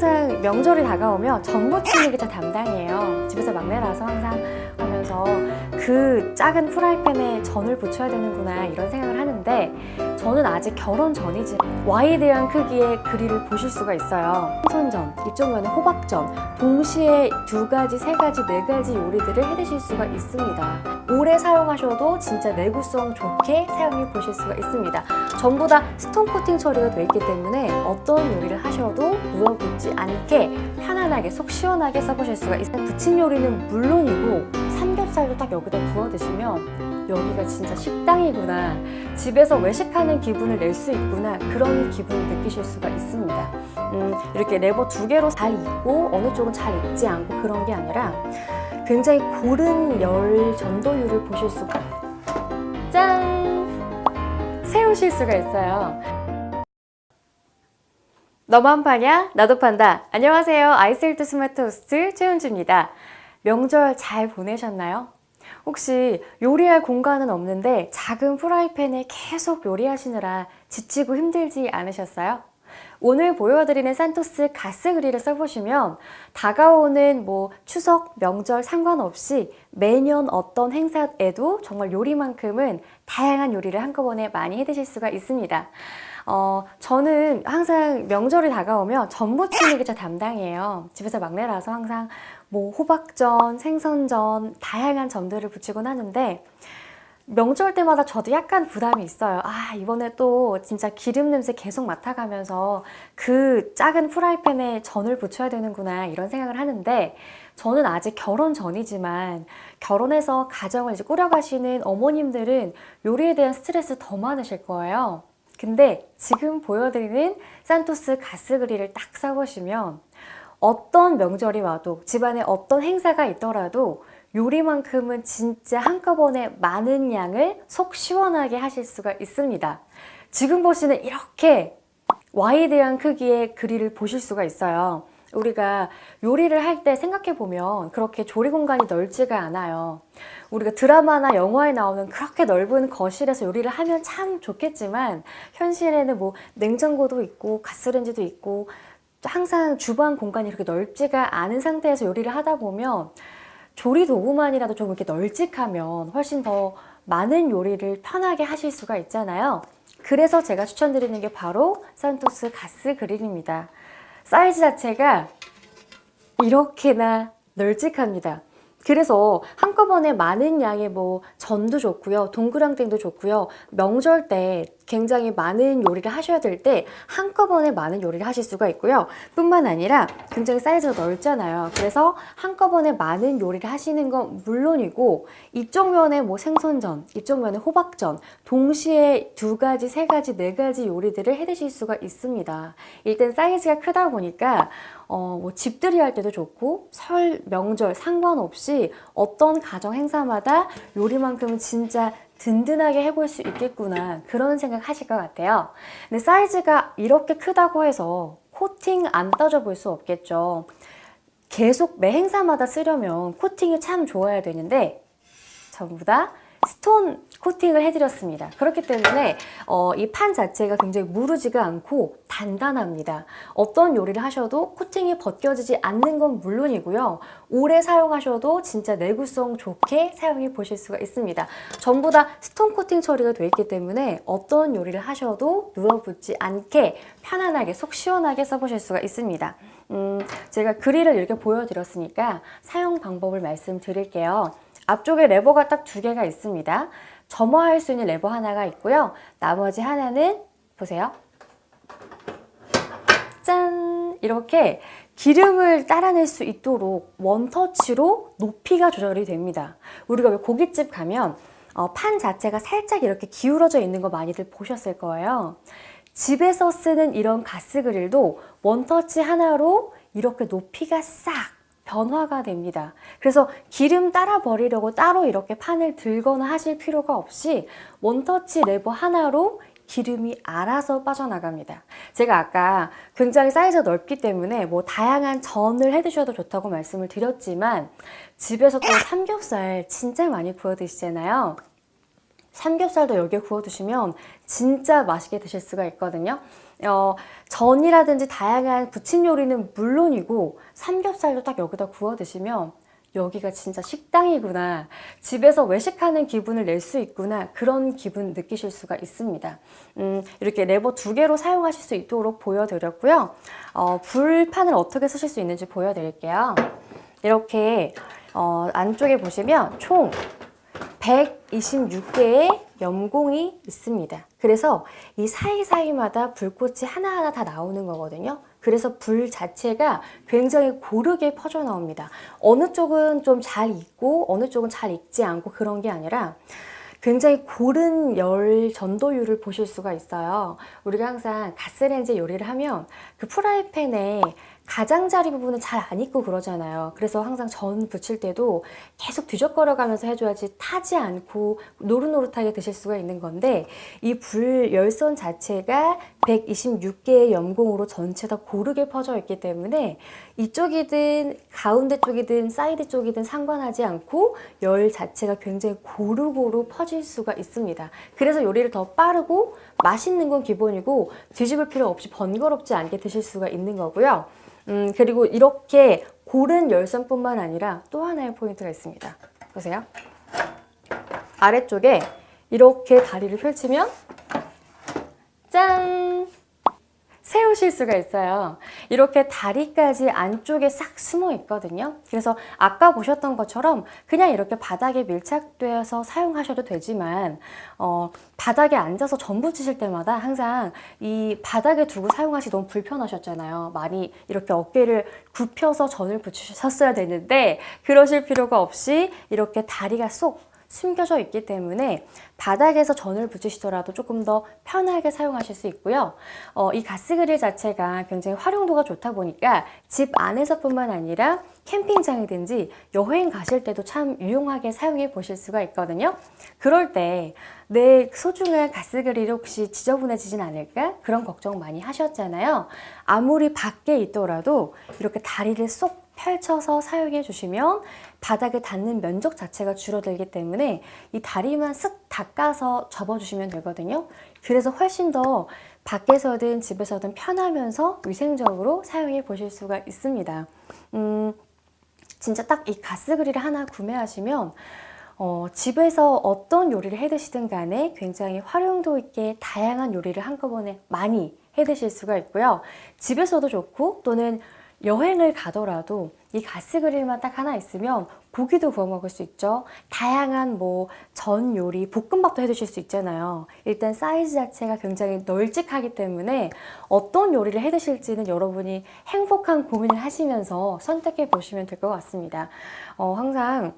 항상 명절이 다가오면 전 부 치는 게 저 담당이에요. 집에서 막내라서 항상 하면서 그 작은 프라이팬에 전을 부쳐야 되는구나 이런 생각을 하는데 저는 아직 결혼 전이지 와이드한 크기의 그릴을 보실 수가 있어요. 생선전, 이쪽 면에 호박전, 동시에 두 가지, 세 가지, 네 가지 요리들을 해 드실 수가 있습니다. 오래 사용하셔도 진짜 내구성 좋게 사용해 보실 수가 있습니다. 전부 다 스톤 코팅 처리가 되어 있기 때문에 어떤 요리를 하셔도 누워붙지 않게 편안하게 속 시원하게 써보실 수가 있어요. 부침 요리는 물론이고 삼겹살도 딱 여기다 구워 드시면 여기가 진짜 식당이구나. 집에서 외식하는 기분을 낼 수 있구나. 그런 기분을 느끼실 수가 있습니다. 음, 이렇게 레버 두 개로 잘 익고 어느 쪽은 잘 익지 않고 그런 게 아니라 굉장히 고른 열 전도율을 보실 수가 짠! 세우실 수가 있어요. 너만 파냐? 나도 판다. 안녕하세요. 아이셀트 스마트 호스트 최은주입니다. 명절 잘 보내셨나요? 혹시 요리할 공간은 없는데 작은 프라이팬에 계속 요리하시느라 지치고 힘들지 않으셨어요? 오늘 보여드리는 산토스 가스 그릴을 써보시면 다가오는 뭐 추석, 명절 상관없이 매년 어떤 행사에도 정말 요리만큼은 다양한 요리를 한꺼번에 많이 해 드실 수가 있습니다. 어, 저는 항상 명절이 다가오면 전 부치는 게저 담당이에요. 집에서 막내라서 항상 뭐 호박전, 생선전, 다양한 전들을 부치곤 하는데 명절 때마다 저도 약간 부담이 있어요. 아, 이번에 또 진짜 기름 냄새 계속 맡아가면서 그 작은 프라이팬에 전을 부쳐야 되는구나 이런 생각을 하는데 저는 아직 결혼 전이지만 결혼해서 가정을 이제 꾸려가시는 어머님들은 요리에 대한 스트레스 더 많으실 거예요. 근데 지금 보여드리는 산토스 가스 그릴을 딱 사보시면 어떤 명절이 와도 집안에 어떤 행사가 있더라도 요리만큼은 진짜 한꺼번에 많은 양을 속 시원하게 하실 수가 있습니다. 지금 보시는 이렇게 와이드한 크기의 그릴을 보실 수가 있어요. 우리가 요리를 할 때 생각해 보면 그렇게 조리 공간이 넓지가 않아요. 우리가 드라마나 영화에 나오는 그렇게 넓은 거실에서 요리를 하면 참 좋겠지만 현실에는 뭐 냉장고도 있고 가스레인지도 있고 항상 주방 공간이 그렇게 넓지가 않은 상태에서 요리를 하다 보면 조리 도구만이라도 좀 이렇게 널찍하면 훨씬 더 많은 요리를 편하게 하실 수가 있잖아요. 그래서 제가 추천드리는 게 바로 산토스 가스 그릴입니다. 사이즈 자체가 이렇게나 널찍합니다. 그래서 한꺼번에 많은 양의 뭐 전도 좋고요. 동그랑땡도 좋고요. 명절 때 굉장히 많은 요리를 하셔야 될 때 한꺼번에 많은 요리를 하실 수가 있고요. 뿐만 아니라 굉장히 사이즈가 넓잖아요. 그래서 한꺼번에 많은 요리를 하시는 건 물론이고 이쪽 면에 뭐 생선전, 이쪽 면에 호박전 동시에 두 가지, 세 가지, 네 가지 요리들을 해 드실 수가 있습니다. 일단 사이즈가 크다 보니까 어, 뭐 집들이 할 때도 좋고 설, 명절 상관없이 어떤 가정 행사마다 요리만큼은 진짜 든든하게 해볼 수 있겠구나 그런 생각 하실 것 같아요. 근데 사이즈가 이렇게 크다고 해서 코팅 안 따져 볼 수 없겠죠. 계속 매 행사마다 쓰려면 코팅이 참 좋아야 되는데 전부 다 스톤 코팅을 해드렸습니다. 그렇기 때문에 어, 이 판 자체가 굉장히 무르지가 않고 단단합니다. 어떤 요리를 하셔도 코팅이 벗겨지지 않는 건 물론이고요. 오래 사용하셔도 진짜 내구성 좋게 사용해 보실 수가 있습니다. 전부 다 스톤 코팅 처리가 되어 있기 때문에 어떤 요리를 하셔도 누워붙지 않게 편안하게 속 시원하게 써보실 수가 있습니다. 음, 제가 그릴을 이렇게 보여드렸으니까 사용 방법을 말씀드릴게요. 앞쪽에 레버가 딱 두 개가 있습니다. 점화할 수 있는 레버 하나가 있고요. 나머지 하나는 보세요. 짠! 이렇게 기름을 따라낼 수 있도록 원터치로 높이가 조절이 됩니다. 우리가 왜 고깃집 가면 어, 판 자체가 살짝 이렇게 기울어져 있는 거 많이들 보셨을 거예요. 집에서 쓰는 이런 가스 그릴도 원터치 하나로 이렇게 높이가 싹 변화가 됩니다. 그래서 기름 따라 버리려고 따로 이렇게 판을 들거나 하실 필요가 없이 원터치 레버 하나로 기름이 알아서 빠져나갑니다. 제가 아까 굉장히 사이즈가 넓기 때문에 뭐 다양한 전을 해 드셔도 좋다고 말씀을 드렸지만 집에서 또 삼겹살 진짜 많이 구워 드시잖아요. 삼겹살도 여기에 구워 두시면 진짜 맛있게 드실 수가 있거든요. 어, 전이라든지 다양한 부침 요리는 물론이고 삼겹살도 딱 여기다 구워 드시면 여기가 진짜 식당이구나. 집에서 외식하는 기분을 낼 수 있구나. 그런 기분 느끼실 수가 있습니다. 음, 이렇게 레버 두 개로 사용하실 수 있도록 보여드렸고요. 어, 불판을 어떻게 쓰실 수 있는지 보여드릴게요. 이렇게 어, 안쪽에 보시면 총 126개의 염공이 있습니다. 그래서 이 사이사이마다 불꽃이 하나하나 다 나오는 거거든요. 그래서 불 자체가 굉장히 고르게 퍼져 나옵니다. 어느 쪽은 좀 잘 익고 어느 쪽은 잘 익지 않고 그런 게 아니라 굉장히 고른 열 전도율을 보실 수가 있어요. 우리가 항상 가스레인지 요리를 하면 그 프라이팬에 가장자리 부분은 잘안 익고 그러잖아요. 그래서 항상 전 부칠 때도 계속 뒤적거려 가면서 해줘야지 타지 않고 노릇노릇하게 드실 수가 있는 건데 이 불 열선 자체가 126개의 염공으로 전체 다 고르게 퍼져 있기 때문에 이쪽이든 가운데 쪽이든 사이드 쪽이든 상관하지 않고 열 자체가 굉장히 고루고루 퍼질 수가 있습니다. 그래서 요리를 더 빠르고 맛있는 건 기본이고 뒤집을 필요 없이 번거롭지 않게 드실 수가 있는 거고요. 음, 그리고 이렇게 고른 열선뿐만 아니라 또 하나의 포인트가 있습니다. 보세요. 아래쪽에 이렇게 다리를 펼치면 짠! 세우실 수가 있어요. 이렇게 다리까지 안쪽에 싹 숨어 있거든요. 그래서 아까 보셨던 것처럼 그냥 이렇게 바닥에 밀착되어서 사용하셔도 되지만 어, 바닥에 앉아서 전 부 치실 때마다 항상 이 바닥에 두고 사용하시 너무 불편하셨잖아요. 많이 이렇게 어깨를 굽혀서 전을 부치셨어야 되는데 그러실 필요가 없이 이렇게 다리가 쏙 숨겨져 있기 때문에 바닥에서 전을 붙이시더라도 조금 더 편하게 사용하실 수 있고요. 어, 이 가스 그릴 자체가 굉장히 활용도가 좋다 보니까 집 안에서뿐만 아니라 캠핑장이든지 여행 가실 때도 참 유용하게 사용해 보실 수가 있거든요. 그럴 때 내 소중한 가스 그릴이 혹시 지저분해지진 않을까? 그런 걱정 많이 하셨잖아요. 아무리 밖에 있더라도 이렇게 다리를 쏙 펼쳐서 사용해 주시면 바닥에 닿는 면적 자체가 줄어들기 때문에 이 다리만 쓱 닦아서 접어주시면 되거든요. 그래서 훨씬 더 밖에서든 집에서든 편하면서 위생적으로 사용해 보실 수가 있습니다. 음, 진짜 딱 이 가스 그릴을 하나 구매하시면 어, 집에서 어떤 요리를 해 드시든 간에 굉장히 활용도 있게 다양한 요리를 한꺼번에 많이 해 드실 수가 있고요. 집에서도 좋고 또는 여행을 가더라도 이 가스 그릴만 딱 하나 있으면 고기도 구워 먹을 수 있죠. 다양한 뭐 전 요리, 볶음밥도 해 드실 수 있잖아요. 일단 사이즈 자체가 굉장히 널찍하기 때문에 어떤 요리를 해 드실지는 여러분이 행복한 고민을 하시면서 선택해 보시면 될 것 같습니다. 어, 항상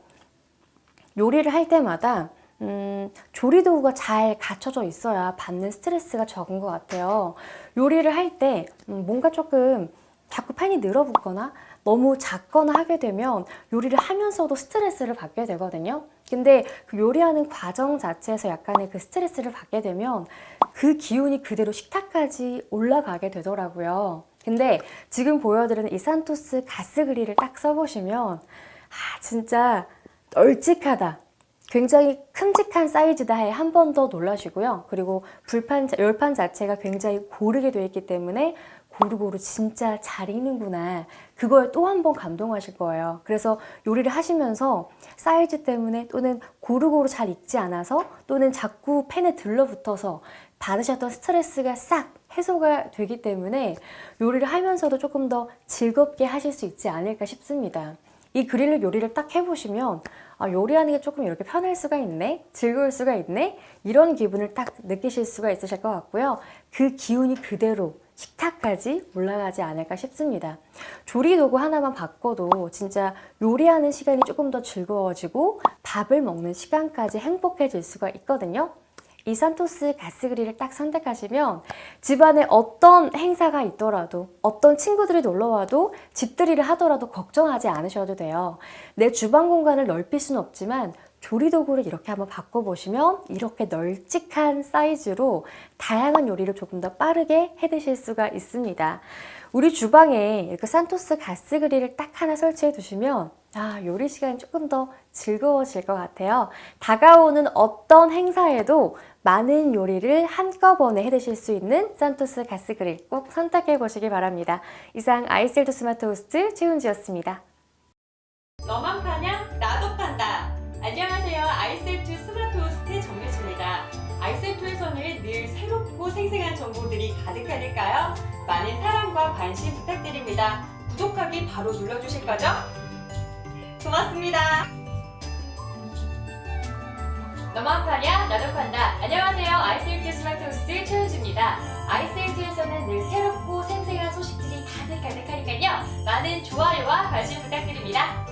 요리를 할 때마다 음, 조리 도구가 잘 갖춰져 있어야 받는 스트레스가 적은 것 같아요. 요리를 할때 음, 뭔가 조금 자꾸 팬이 늘어붙거나 너무 작거나 하게 되면 요리를 하면서도 스트레스를 받게 되거든요. 근데 그 요리하는 과정 자체에서 약간의 그 스트레스를 받게 되면 그 기운이 그대로 식탁까지 올라가게 되더라고요. 근데 지금 보여드리는 이 산토스 가스 그릴을 딱 써보시면 아 진짜 널찍하다. 굉장히 큼직한 사이즈다에 한 번 더 놀라시고요. 그리고 불판, 열판 자체가 굉장히 고르게 되어 있기 때문에 고루고루 진짜 잘 익는구나. 그거에 또한 번 감동하실 거예요. 그래서 요리를 하시면서 사이즈 때문에 또는 고루고루 잘 익지 않아서 또는 자꾸 팬에 들러붙어서 받으셨던 스트레스가 싹 해소가 되기 때문에 요리를 하면서도 조금 더 즐겁게 하실 수 있지 않을까 싶습니다. 이 그릴로 요리를 딱 해보시면 아, 요리하는 게 조금 이렇게 편할 수가 있네, 즐거울 수가 있네, 이런 기분을 딱 느끼실 수가 있으실 것 같고요. 그 기운이 그대로 식탁까지 올라가지 않을까 싶습니다. 조리 도구 하나만 바꿔도 진짜 요리하는 시간이 조금 더 즐거워지고 밥을 먹는 시간까지 행복해질 수가 있거든요. 이 산토스 가스 그릴을 딱 선택하시면 집안에 어떤 행사가 있더라도 어떤 친구들이 놀러 와도 집들이를 하더라도 걱정하지 않으셔도 돼요. 내 주방 공간을 넓힐 수는 없지만 조리 도구를 이렇게 한번 바꿔보시면 이렇게 널찍한 사이즈로 다양한 요리를 조금 더 빠르게 해 드실 수가 있습니다. 우리 주방에 이렇게 산토스 가스 그릴을 딱 하나 설치해 두시면 아, 요리 시간이 조금 더 즐거워질 것 같아요. 다가오는 어떤 행사에도 많은 요리를 한꺼번에 해 드실 수 있는 산토스 가스 그릴 꼭 선택해 보시기 바랍니다. 이상 아이셀트 스마트 호스트 최훈지였습니다. 생생한 정보들이 가득하니까요. 많은 사랑과 관심 부탁드립니다. 구독하기 바로 눌러주실 거죠? 고맙습니다. 너만 파냐? 나도 판다. 안녕하세요. 아이셀트 스마트 호스트 최현주입니다. 아이셀트에서는 늘 새롭고 생생한 소식들이 가득가득하니까요. 많은 좋아요와 관심 부탁드립니다.